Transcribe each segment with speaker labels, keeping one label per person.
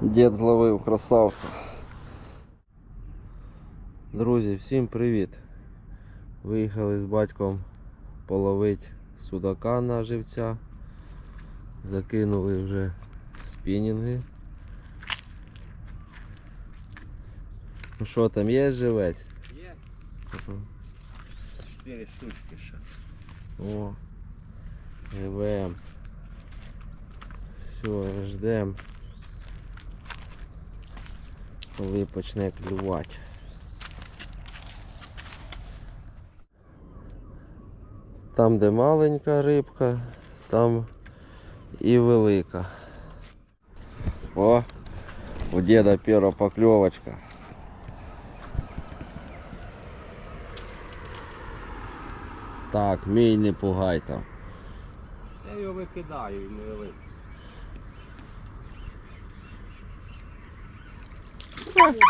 Speaker 1: Дід зловив красавця. Друзі, всім привіт! Виїхали з батьком половити судака на живця. Закинули вже спінінги. Ну що там є живець?
Speaker 2: Є. 4 штучки ще.
Speaker 1: О, живем. Все, ждем. Коли почне клювати. Там, де маленька рибка, там і велика. О, у деда перша покльовочка. Так, мій не пугай там.
Speaker 2: Я його викидаю і не великий.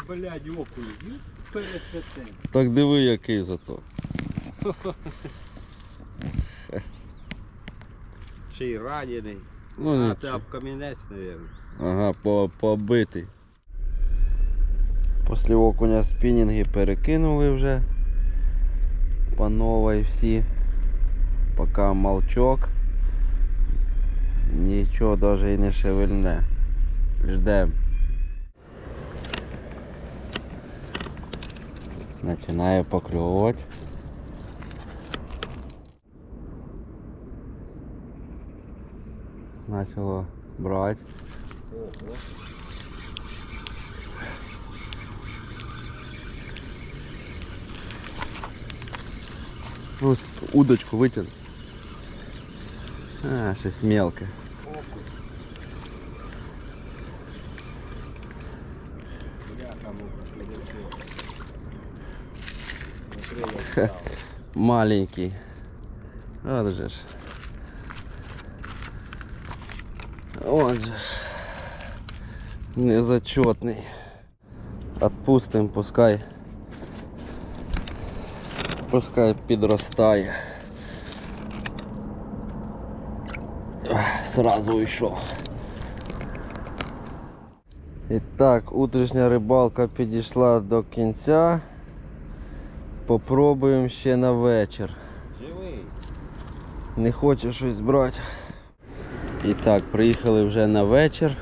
Speaker 2: Блядь, окунь, ну.
Speaker 1: Так диви який зато.
Speaker 2: Ще й ранений.
Speaker 1: Ну,
Speaker 2: а,
Speaker 1: нічого.
Speaker 2: це об камінець, мабуть.
Speaker 1: Ага, по, побитий. Після окуня спінінги перекинули вже. По новій всі. Поки молчок. Нічого навіть і не шевельне. Ждем. начинаю поклевывать. Начало
Speaker 2: брать.
Speaker 1: Ну, удочку вытяну. А,
Speaker 2: сейчас мелко. Я там
Speaker 1: Маленький. От же ж. Он же ж. Незачетний. Отпустим, пускай. Пускай підростає. Ах, Сразу уйшов. І так, утрішня рибалка підійшла до кінця. Попробуємо ще на вечір.
Speaker 2: Живий.
Speaker 1: Не хочу щось брати. І так, приїхали вже на вечір.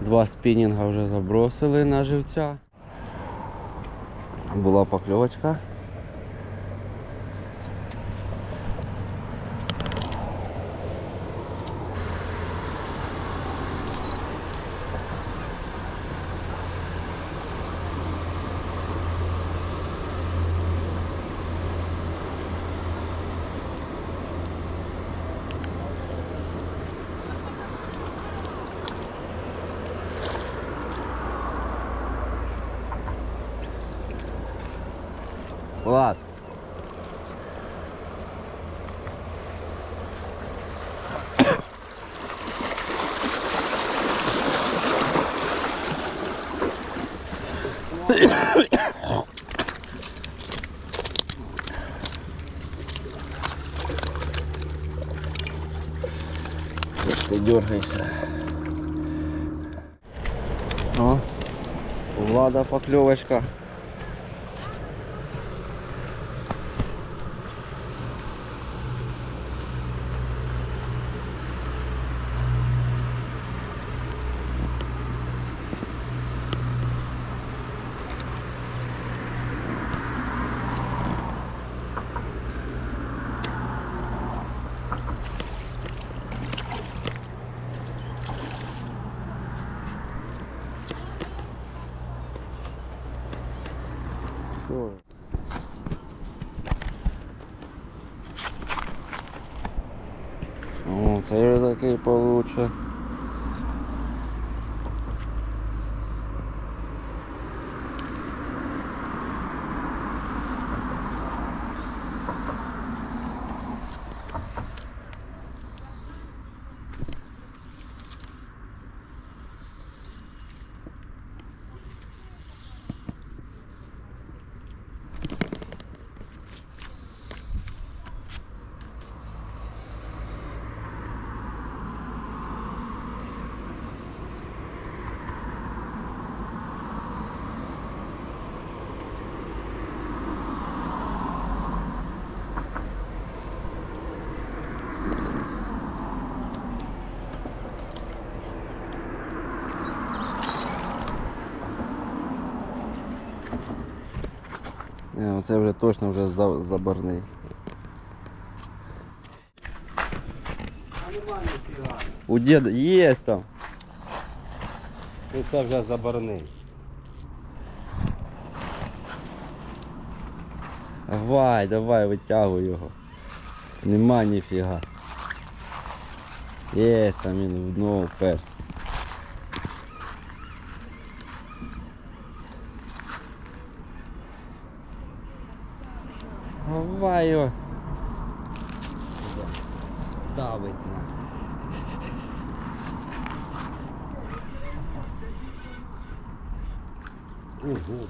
Speaker 1: Два спінінга вже забросили на живця. Була покльовочка. Ты дергайся. О, Влада поклевочка. О, це вже Не, оце вже точно вже за- забарний. У діда є там.
Speaker 2: Це вже заборний.
Speaker 1: Давай, давай, витягуй його. Нема ніфіга. Є там він в дно Давай його.
Speaker 2: Давить на. Ого.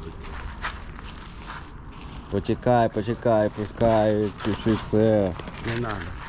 Speaker 1: Почекай, почекай, пускай, чуть-чуть все.
Speaker 2: Не надо.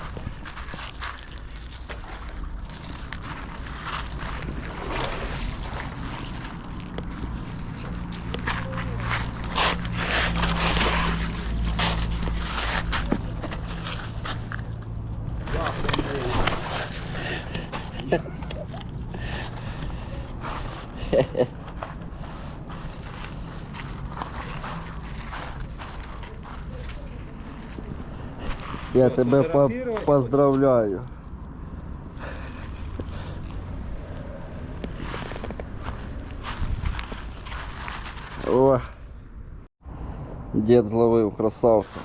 Speaker 1: Я тебе по- поздравляю. О, дід зловив красавця.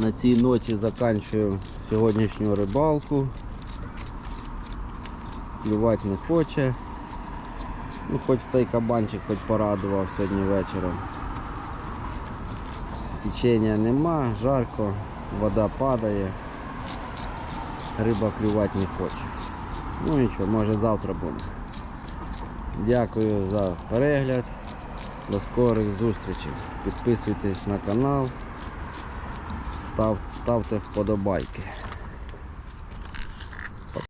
Speaker 1: На цій ноті заканчуємо сьогоднішню рибалку. Клювати не хоче. Ну хоч цей кабанчик хоч порадував сьогодні вечором. Течення нема, жарко, вода падає, риба клювати не хоче. Ну нічого, може завтра буде. Дякую за перегляд. До скорих зустрічей. Підписуйтесь на канал. Став, ставте вподобайки.